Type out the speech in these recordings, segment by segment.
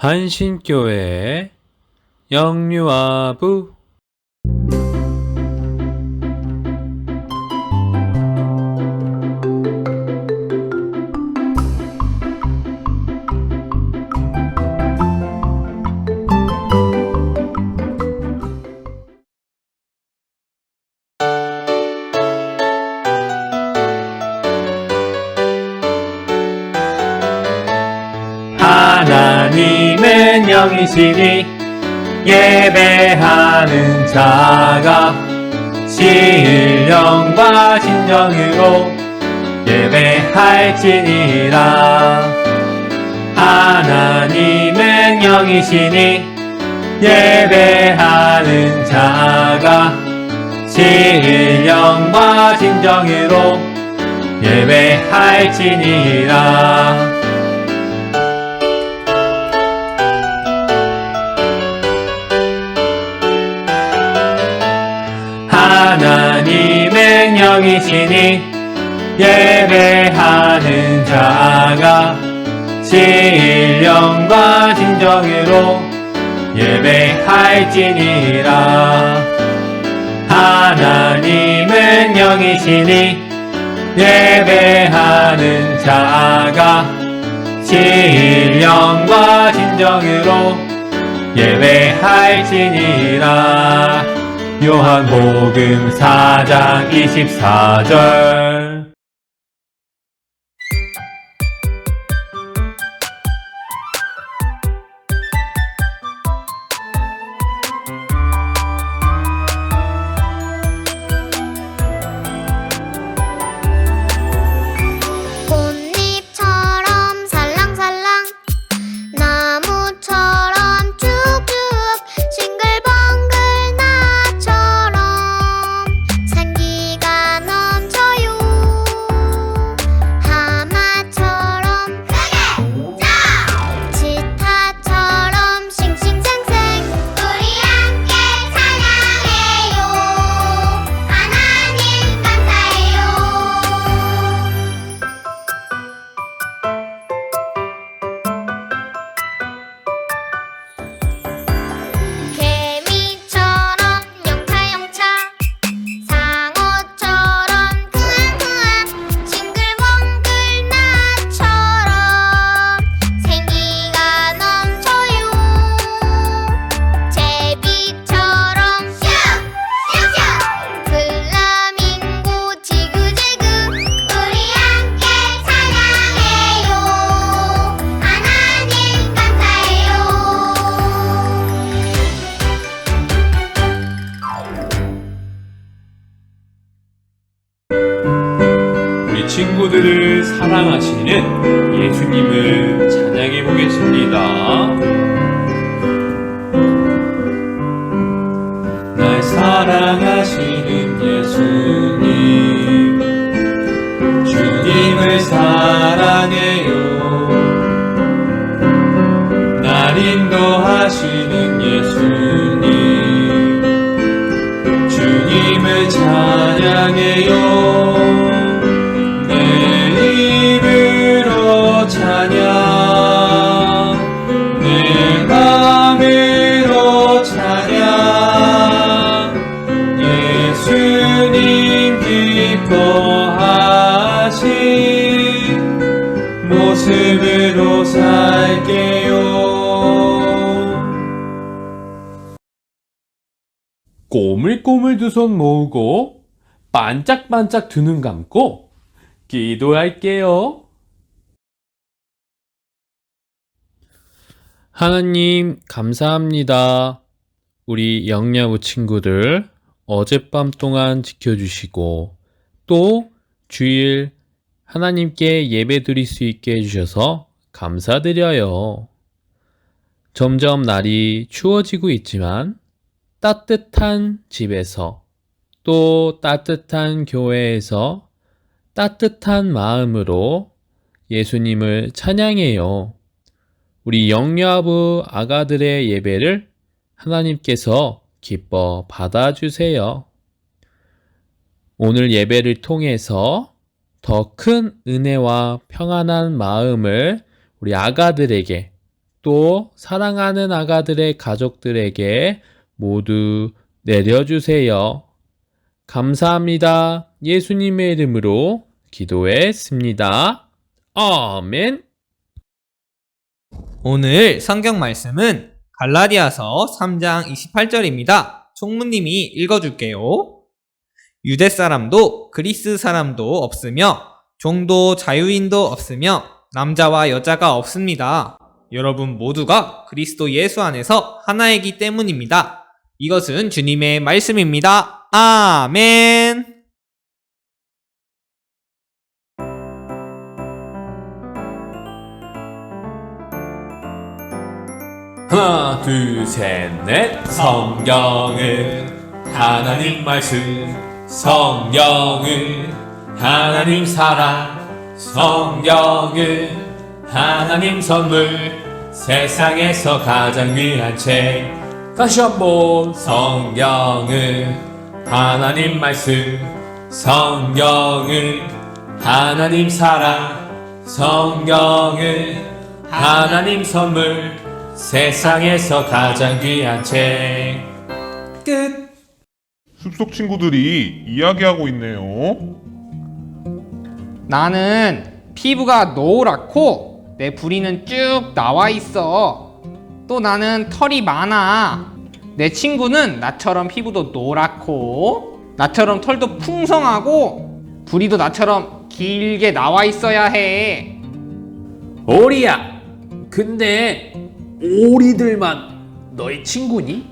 한신교회 영유아부 영이시니 예배하는 자가 신령과 진정으로 예배할지니라. 하나님은 영이시니 예배하는 자가 신령과 진정으로 예배할지니라 하나님은 영이시니 예배하는 자가 신령과 진정으로 예배할지니라. 하나님은 영이시니 예배하는 자가 신령과 진정으로 예배할지니라 요한복음 4장 24절 인도하시는 예수님, 주님을 찬양해요. 꼬물꼬물 두손 모으고 반짝반짝 두 눈 감고 기도할게요. 하나님, 감사합니다. 우리 영야부 친구들 어젯밤 동안 지켜주시고 또 주일 하나님께 예배 드릴 수 있게 해주셔서 감사드려요. 점점 날이 추워지고 있지만 따뜻한 집에서 또 따뜻한 교회에서 따뜻한 마음으로 예수님을 찬양해요. 우리 영야부 아가들의 예배를 하나님께서 기뻐 받아주세요. 오늘 예배를 통해서 더 큰 은혜와 평안한 마음을 우리 아가들에게 또 사랑하는 아가들의 가족들에게 모두 내려주세요. 감사합니다. 예수님의 이름으로 기도했습니다. 아멘. 오늘 성경 말씀은 갈라디아서 3장 28절입니다. 총무님이 읽어줄게요. 유대 사람도 그리스 사람도 없으며 종도 자유인도 없으며 남자와 여자가 없습니다. 여러분 모두가 그리스도 예수 안에서 하나이기 때문입니다. 이것은 주님의 말씀입니다. 아멘. 하나, 둘, 셋, 넷. 성경은 하나님 말씀. 성경은 하나님 사랑. 성경은 하나님 선물. 세상에서 가장 귀한 책. 다시 한번. 성경은 하나님 말씀. 성경은 하나님 사랑. 성경은 하나님 선물 세상에서 가장 귀한 책 끝. 숲속 친구들이 이야기하고 있네요. 나는 피부가 노랗고 내 부리는 쭉 나와 있어. 또 나는 털이 많아. 내 친구는 나처럼 피부도 노랗고 나처럼 털도 풍성하고 부리도 나처럼 길게 나와 있어야 해. 오리야 근데 오리들만 너의 친구니?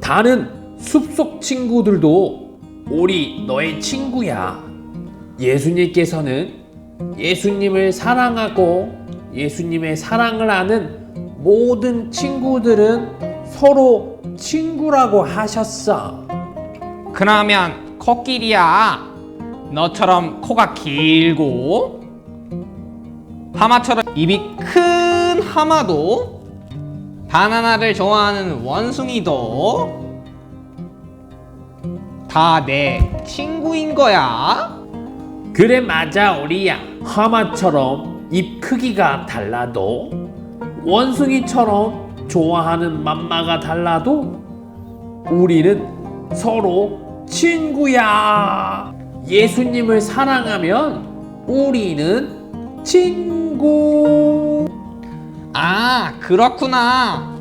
다른 숲속 친구들도 오리 너의 친구야 예수님께서는 예수님을 사랑하고 예수님의 사랑을 아는 모든 친구들은 서로 친구라고 하셨어 그러면 코끼리야. 너처럼 코가 길고 하마처럼 입이 큰 하마도 바나나를 좋아하는 원숭이도 다 내 친구인 거야. 그래 맞아 오리야 하마처럼 입 크기가 달라도 원숭이처럼 좋아하는 맘마가 달라도 우리는 서로 친구야 예수님을 사랑하면 우리는 친구 아, 그렇구나.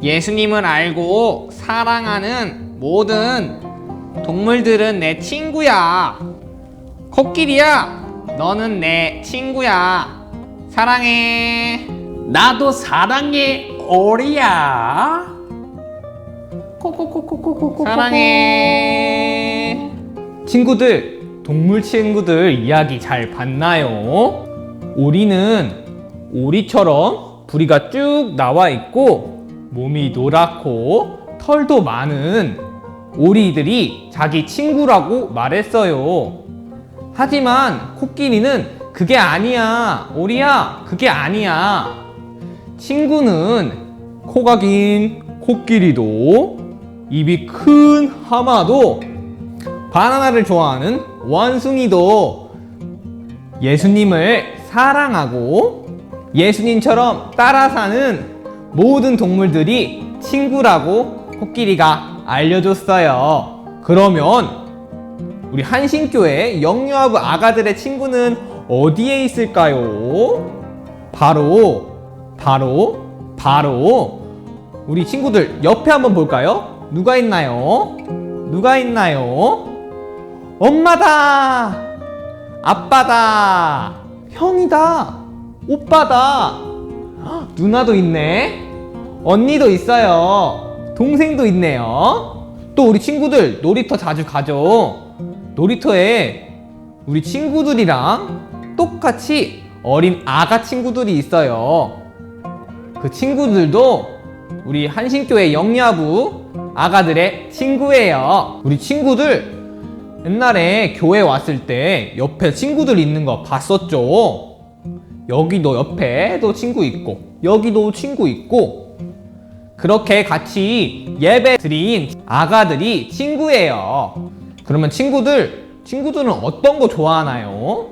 예수님을 알고 사랑하는 모든 동물들은 내 친구야. 코끼리야, 너는 내 친구야. 사랑해. 나도 사랑해 오리야 코코코코코코코 사랑해. 친구들, 동물 친구들 이야기 잘 봤나요? 오리는 오리처럼 부리가 쭉 나와 있고 몸이 노랗고 털도 많은 오리들이 자기 친구라고 말했어요. 하지만 코끼리는 그게 아니야. 오리야, 그게 아니야. 친구는 코가 긴 코끼리도 입이 큰 하마도 바나나를 좋아하는 원숭이도 예수님을 사랑하고 예수님처럼 따라 사는 모든 동물들이 친구라고 코끼리가 알려줬어요. 그러면 우리 한신교회 영유아부 아가들의 친구는 어디에 있을까요? 바로 바로 바로 우리 친구들 옆에 한번 볼까요? 누가 있나요? 누가 있나요? 엄마다! 아빠다! 형이다! 오빠다! 헉, 누나도 있네? 언니도 있어요. 동생도 있네요. 또 우리 친구들 놀이터 자주 가죠. 놀이터에 우리 친구들이랑 똑같이 어린 아가 친구들이 있어요. 그 친구들도 우리 한신교회 영야부 아가들의 친구예요. 우리 친구들 옛날에 교회 왔을 때 옆에 친구들 있는 거 봤었죠? 여기도 옆에도 친구 있고 여기도 친구 있고 그렇게 같이 예배 드린 아가들이 친구예요. 그러면 친구들, 친구들은 어떤 거 좋아하나요?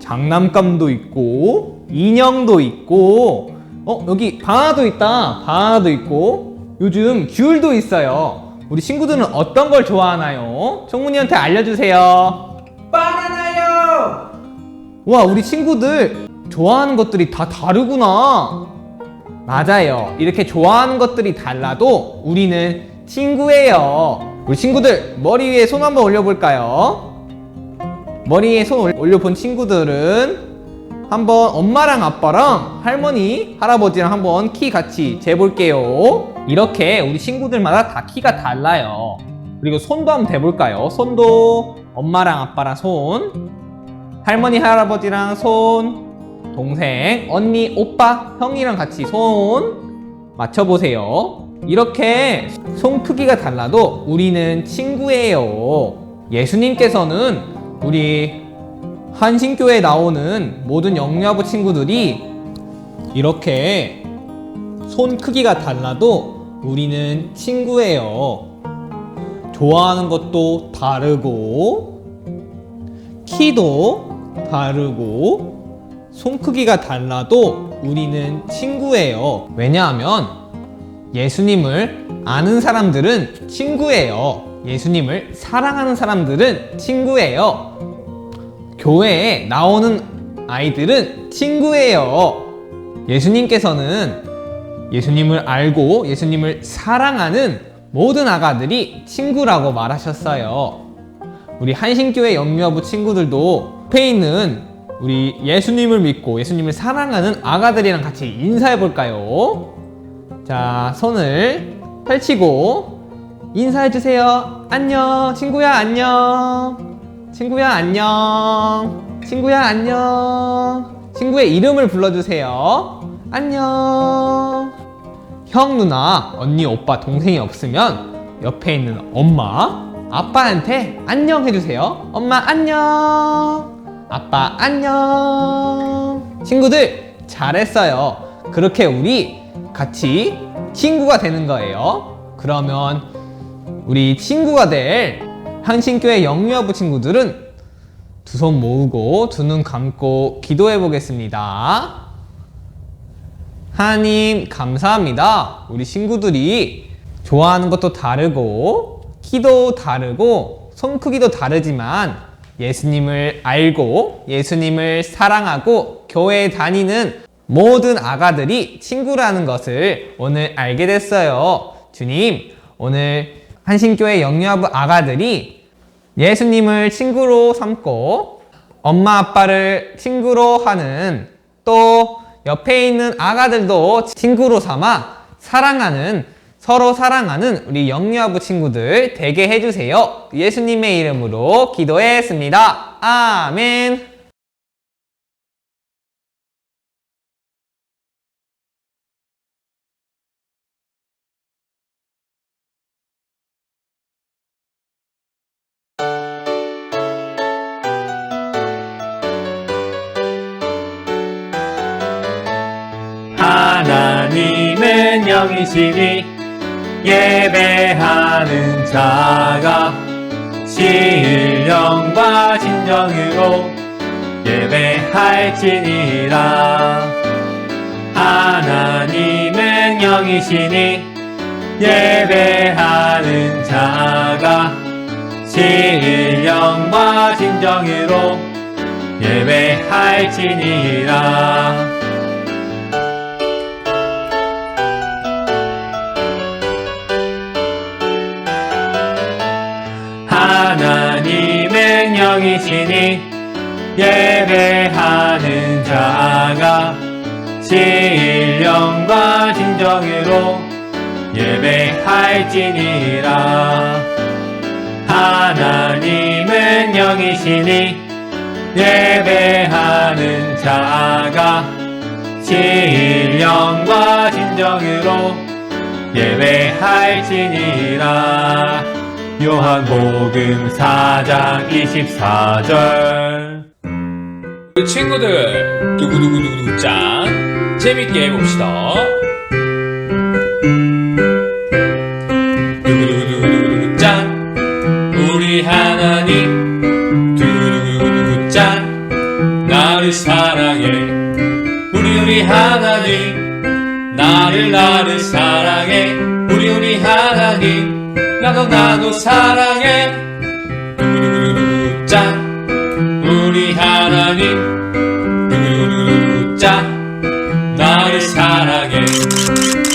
장난감도 있고, 인형도 있고 어 여기 바나나도 있다. 바나나도 있고 요즘 귤도 있어요. 우리 친구들은 어떤 걸 좋아하나요? 총무님한테 알려주세요. 바나나요! 와 우리 친구들 좋아하는 것들이 다 다르구나. 맞아요. 이렇게 좋아하는 것들이 달라도 우리는 친구예요. 우리 친구들 머리 위에 손 한번 올려볼까요? 머리에 손 올- 올려본 친구들은 한번 엄마랑 아빠랑 할머니, 할아버지랑 한번 키 같이 재볼게요. 이렇게 우리 친구들마다 다 키가 달라요. 그리고 손도 한번 대볼까요? 손도 엄마랑 아빠랑 손, 할머니, 할아버지랑 손, 동생, 언니, 오빠, 형이랑 같이 손 맞춰보세요. 이렇게 손 크기가 달라도 우리는 친구예요. 예수님께서는 우리 한신교에 나오는 모든 영유아부 친구들이 이렇게 손 크기가 달라도 우리는 친구예요. 좋아하는 것도 다르고, 키도 다르고, 손 크기가 달라도 우리는 친구예요. 왜냐하면 예수님을 아는 사람들은 친구예요. 예수님을 사랑하는 사람들은 친구예요. 교회에 나오는 아이들은 친구예요. 예수님께서는 예수님을 알고 예수님을 사랑하는 모든 아가들이 친구라고 말하셨어요. 우리 한신교회 영유아부 친구들도 앞에 있는 우리 예수님을 믿고 예수님을 사랑하는 아가들이랑 같이 인사해 볼까요? 자, 손을 펼치고 인사해 주세요. 안녕, 친구야, 안녕. 친구야, 안녕. 친구야, 안녕. 친구의 이름을 불러주세요. 안녕. 형, 누나, 언니, 오빠, 동생이 없으면 옆에 있는 엄마, 아빠한테 안녕 해주세요. 엄마, 안녕. 아빠, 안녕. 친구들, 잘했어요. 그렇게 우리 같이 친구가 되는 거예요. 그러면 우리 친구가 될 한신교회 영유아부 친구들은 두 손 모으고 두 눈 감고 기도해 보겠습니다. 하나님 감사합니다. 우리 친구들이 좋아하는 것도 다르고 키도 다르고 손 크기도 다르지만 예수님을 알고 예수님을 사랑하고 교회에 다니는 모든 아가들이 친구라는 것을 오늘 알게 됐어요. 주님, 오늘 한신교회 영유아부 아가들이 예수님을 친구로 삼고 엄마 아빠를 친구로 하는 또 옆에 있는 아가들도 친구로 삼아 사랑하는 서로 사랑하는 우리 영유아부 친구들 되게 해주세요. 예수님의 이름으로 기도했습니다. 아멘. 영이시니 예배하는 자가 신령과 진정으로 예배할지니라. 하나님은 영이시니 예배하는 자가 신령과 진정으로 예배할지니라 하나님은 영이시니 예배하는 자가 신령과 진정으로 예배할지니라. 하나님은 영이시니 예배하는 자가 신령과 진정으로 예배할지니라 요한복음 4장 24절. 우리 친구들 두구두구두구 짠 재밌게 해봅시다. 두구두구두구 짠 우리 하나님. 두구두구두구 짠 나를 사랑해. 우리 하나님 나를 나를 나도 나도 사랑해. 짠 우리 하나님 짠 나를 사랑해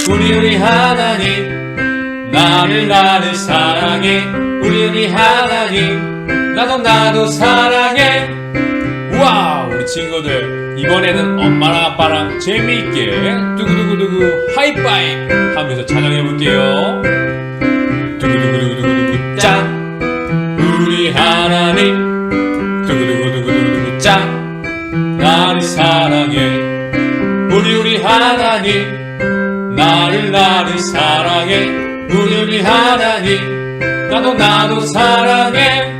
우리 우리 하나님 나를 나를 사랑해 우리 우리 하나님 나도 나도 사랑해 우와 우리 친구들 이번에는 엄마랑 아빠랑 재미있게 두구두구두구 하이파이브 하면서 찬양해 볼게요 하나님 나를 나를 사랑해. 우리 하나님 나도 나도 사랑해.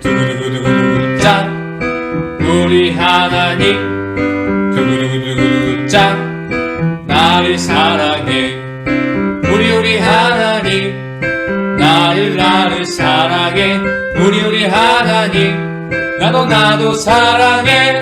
두구두구두구두구 짠. 우리 하나님 두구두구두구 짠. 나를 사랑해. 우리 우리 하나님 나를 나를 사랑해. 우리 우리 하나님 나도 나도 사랑해